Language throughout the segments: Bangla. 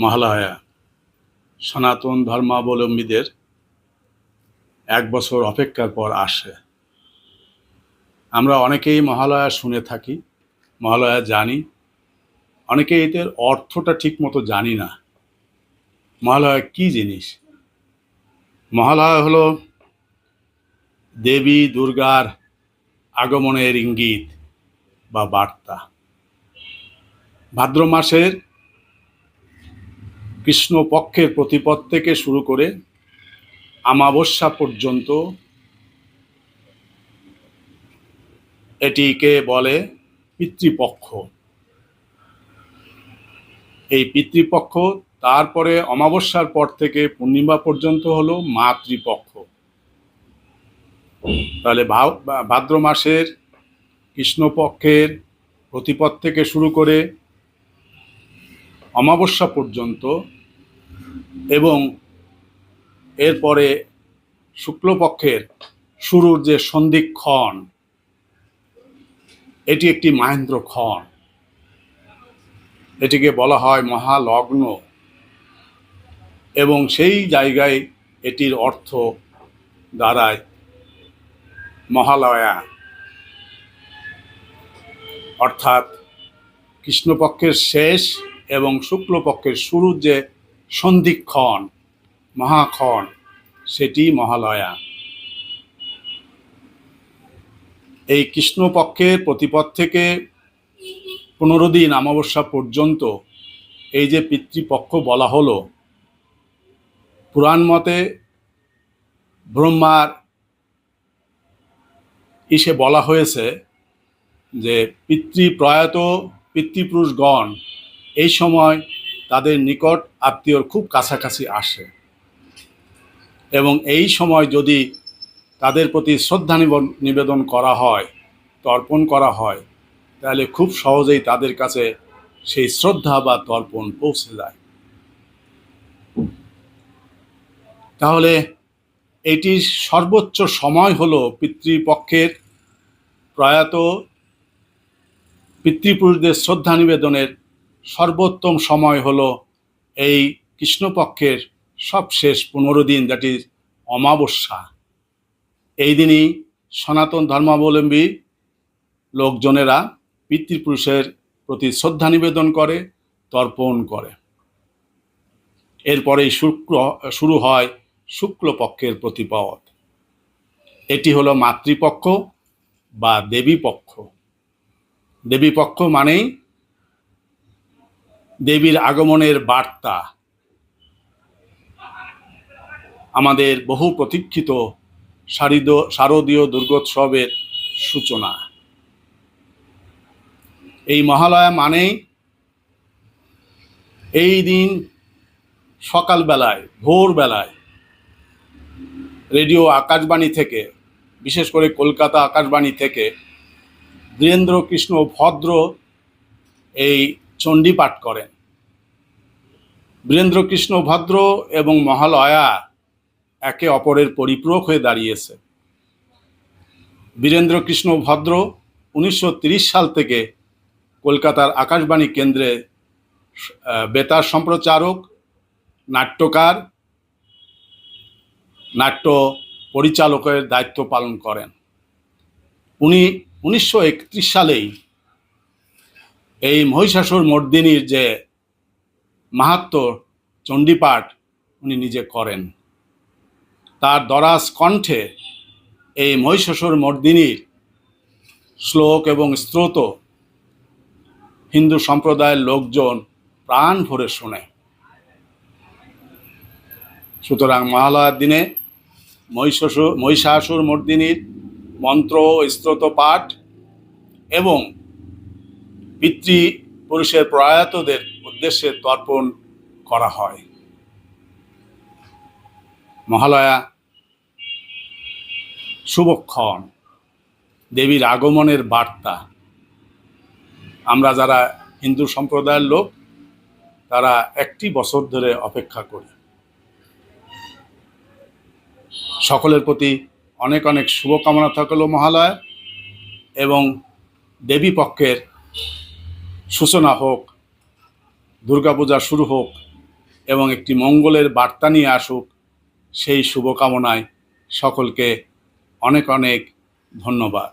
মহালয়া। সনাতন ধর্মাবলম্বীদের এক বছর অপেক্ষার পর আসে। আমরা অনেকেই মহালয়া শুনে থাকি, মহালয়া জানি। অনেকে এদের অর্থটা ঠিক মতো জানি না। মহালয়া কি জিনিস? মহালয়া হলো দেবী দুর্গার আগমনের ইঙ্গিত বা বার্তা। ভাদ্র মাসের কৃষ্ণ পক্ষের প্রতিপদ থেকে শুরু করে আমাবস্যা পর্যন্ত এটিকে বলে পিতৃপক্ষ। এই পিতৃপক্ষ তারপরে অমাবস্যার পর থেকে পূর্ণিমা পর্যন্ত হলো মাতৃপক্ষ। তাহলে ভাদ্র মাসের কৃষ্ণপক্ষের প্রতিপদ থেকে শুরু করে অমাবস্যা পর্যন্ত এবং এরপরে শুক্লপক্ষের শুরুর যে সন্ধিক্ষণ এটি একটি মাহেন্দ্র ক্ষণ। এটিকে বলা হয় মহালগ্ন এবং সেই জায়গায় এটির অর্থ দাঁড়ায় মহালয়া। অর্থাৎ কৃষ্ণপক্ষের শেষ এবং শুক্লপক্ষের শুরুর যে সন্ধিক্ষণ, মহাক্ষণ, সেটি মহালয়া। এই কৃষ্ণপক্ষের প্রতিপদ থেকে পনেরো দিন অমাবস্যা পর্যন্ত এই যে পিতৃপক্ষ বলা হলো, পুরাণ মতে ব্রহ্মার ইসে বলা হয়েছে যে পিতৃ প্রয়াত পিতৃপুরুষগণ এই সময় তাদের নিকট আত্মীয়র খুব কাছাকাছি আসে। এবং এই সময় যদি তাদের প্রতি শ্রদ্ধা নিব- নিবেদন করা হয়, তর্পণ করা হয়, তাহলে খুব সহজেই তাদের কাছে সেই শ্রদ্ধা বা তর্পণ পৌঁছে যায়। তাহলে এটির সর্বোচ্চ সময় হল পিতৃপক্ষের প্রয়াত পিতৃপুরুষদের শ্রদ্ধা নিবেদনের সর্বোত্তম সময় হলো এই কৃষ্ণপক্ষের সবশেষ পনেরো দিন দ্যাট ইজ অমাবস্যা। এই দিনই সনাতন ধর্মাবলম্বী লোকজনেরা পিতৃপুরুষের প্রতি শ্রদ্ধা নিবেদন করে, তর্পণ করে। এরপরেই শুক্র, শুরু হয় শুক্লপক্ষের প্রতিপদ এটি হলো মাতৃপক্ষ বা দেবীপক্ষ। দেবীপক্ষ মানেই দেবীর আগমনের বার্তা। আমাদের বহু প্রতীক্ষিত শারিদ শারদীয় দুর্গোৎসবের সূচনা। এই মহালয়া মানেই এই দিন সকালবেলায়, ভোরবেলায় রেডিও আকাশবাণী থেকে, বিশেষ করে কলকাতা আকাশবাণী থেকে বীরেন্দ্র কৃষ্ণ ভদ্র এই চণ্ডী পাঠ করেন। বীরেন্দ্র কৃষ্ণ ভদ্র এবং মহালয়া একে অপরের পরিপূরক হয়ে দাঁড়িয়েছে। বীরেন্দ্র কৃষ্ণ ভদ্র উনিশশো সাল থেকে কলকাতার আকাশবাণী কেন্দ্রে বেতার সম্প্রচারক, নাট্যকার, নাট্য পরিচালকের দায়িত্ব পালন করেন। উনি উনিশশো একত্রিশ সালেই এই মহিষাসুর মর্দিনীর যে মাহাত্ম চণ্ডীপাঠ উনি নিজে করেন। তার দরাজ কণ্ঠে এই মহিষাসুর মর্দিনীর শ্লোক এবং স্রোত হিন্দু সম্প্রদায়ের লোকজন প্রাণ ভরে শোনে। সুতরাং মহালয়ার দিনে মহিষাসুর মহিষাসুর মর্দিনীর মন্ত্র স্ত্রোত পাঠ এবং পিতৃ পুরুষের প্রয়াতদের উদ্দেশ্যে তর্পণ করা হয়। মহালয়া শুভক্ষণ, দেবীর আগমনের বার্তা। আমরা যারা হিন্দু সম্প্রদায়ের লোক, তারা একটি বছর ধরে অপেক্ষা করি। সকলের প্রতি অনেক অনেক শুভকামনা থাকল মহালয়া এবং দেবী পক্ষের সূচনা হোক, দুর্গাপূজা শুরু হোক এবং একটি মঙ্গলের বার্তা নিয়ে আসুক, সেই শুভকামনায় সকলকে অনেক অনেক ধন্যবাদ।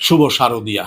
শুভ শারদিয়া।